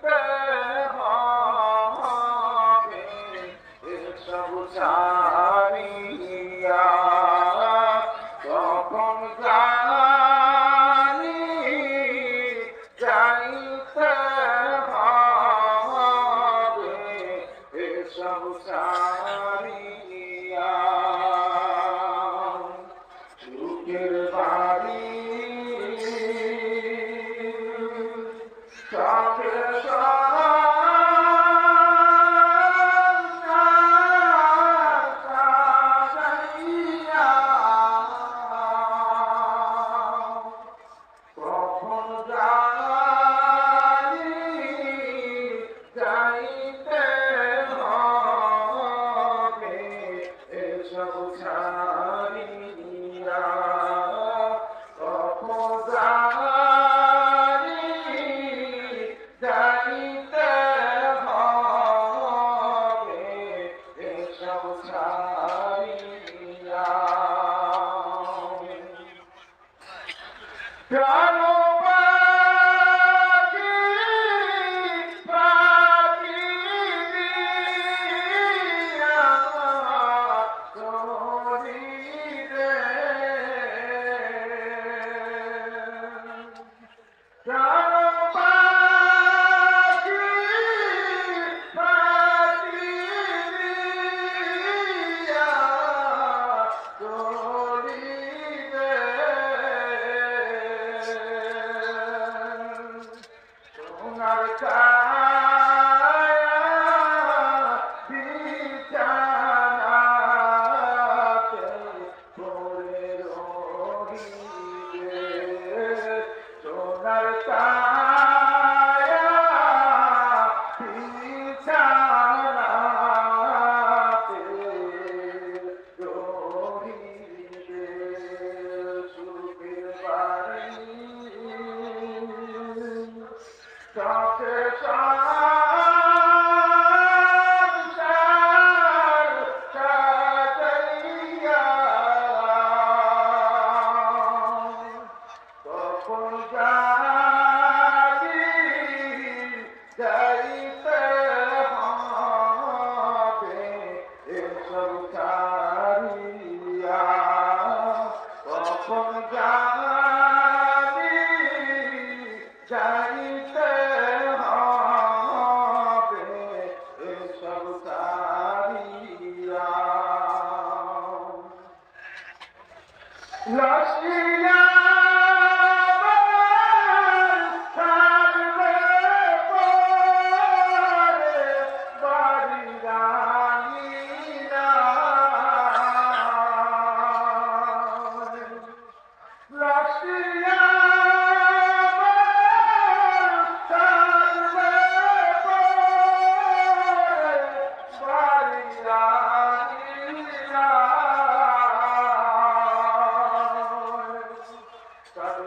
Christ. যাইতে হবে এসব ছাড়িয়া কখন যাইতে হবে এসব ছাড়িয়া প্রাণ God. যাইতে হবে এসব ছাড়িয়া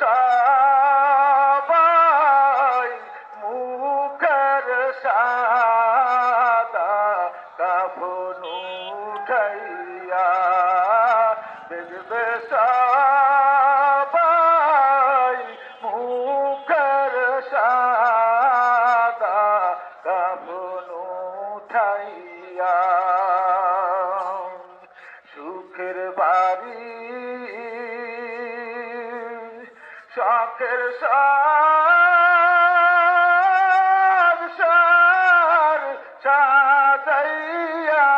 সবাই মুখের সাদা কাফন উঠাইয়া দেখবে সবাই মুখের সাদা কাফন উঠাইয়া। সুখের বাড়ি সংসার সাজাইয়া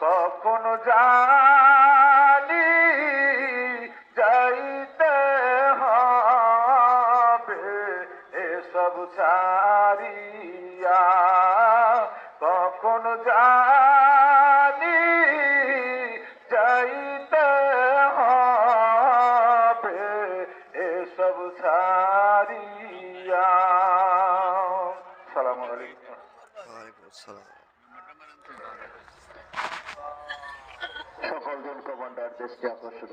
কখন জানি যাইতে হবে এসব ছাড়িয়া আসসালাম। সকল জন কমান্ডার দেশকে আকর্ষণ